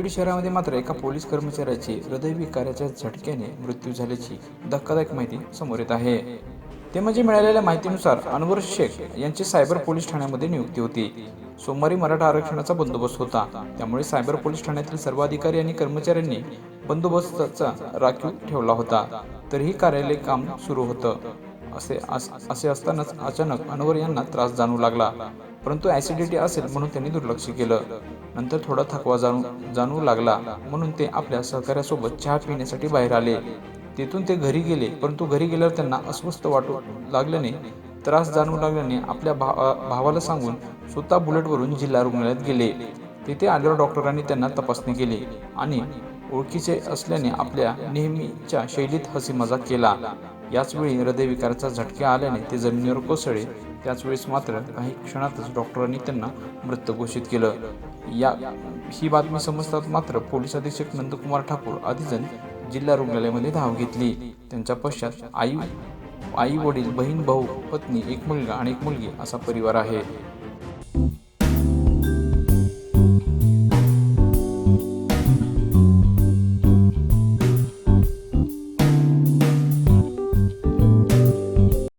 बीड शहरामध्ये मात्र एका पोलीस कर्मचाऱ्याची हृदयविकाराच्या झटक्याने मृत्यू झाल्याची धक्कादायक माहिती समोर येत आहे. ते म्हणजे मिळालेल्या माहितीनुसार अनवर शेख यांची सायबर पोलीस ठाण्यामध्ये नियुक्ती होती. सोमवारी मराठा आरक्षणाचा बंदोबस्त होता. त्यामुळे सायबर पोलीस ठाण्यातील सर्व अधिकारी आणि कर्मचाऱ्यांनी बंदोबस्ताचा राखीव ठेवला होता. तरीही कार्यालय काम सुरू होतं. असे असे असतानाच अचानक अनवर यांना त्रास जाणू लागला. परंतु ॲसिडिटी असेल म्हणून त्यांनी दुर्लक्ष केलं. नंतर थोडा थकवा जाणू जाणवू लागला. म्हणून ते आपल्या सहकार्यासोबत चहा पिण्यासाठी बाहेर आले. तिथून ते घरी गेले परंतु घरी गेल्यावर त्यांना अस्वस्थ वाटू लागल्याने त्रास जाणवू लागल्याने आपल्या भा भावाला सांगून स्वतः बुलेटवरून जिल्हा रुग्णालयात गेले. तिथे आल्यावर डॉक्टरांनी त्यांना तपासणी केली आणि ओळखीचे असल्याने आपल्या नेहमीच्या शैलीत हसी मजाक केला. याचवेळी हृदयविकाराचा झटका आल्याने ते जमिनीवर कोसळले. त्याचवेळेस मात्र काही क्षणातच डॉक्टरांनी त्यांना मृत घोषित केलं. या ही बातमी समजतात मात्र पोलीस अधीक्षक नंदकुमार ठाकूर आधीजण जिल्हा रुग्णालयामध्ये धाव घेतली. त्यांच्या पश्चात आई आई वडील बहीण भाऊ पत्नी एक मुलगा आणि एक मुलगी असा परिवार आहे.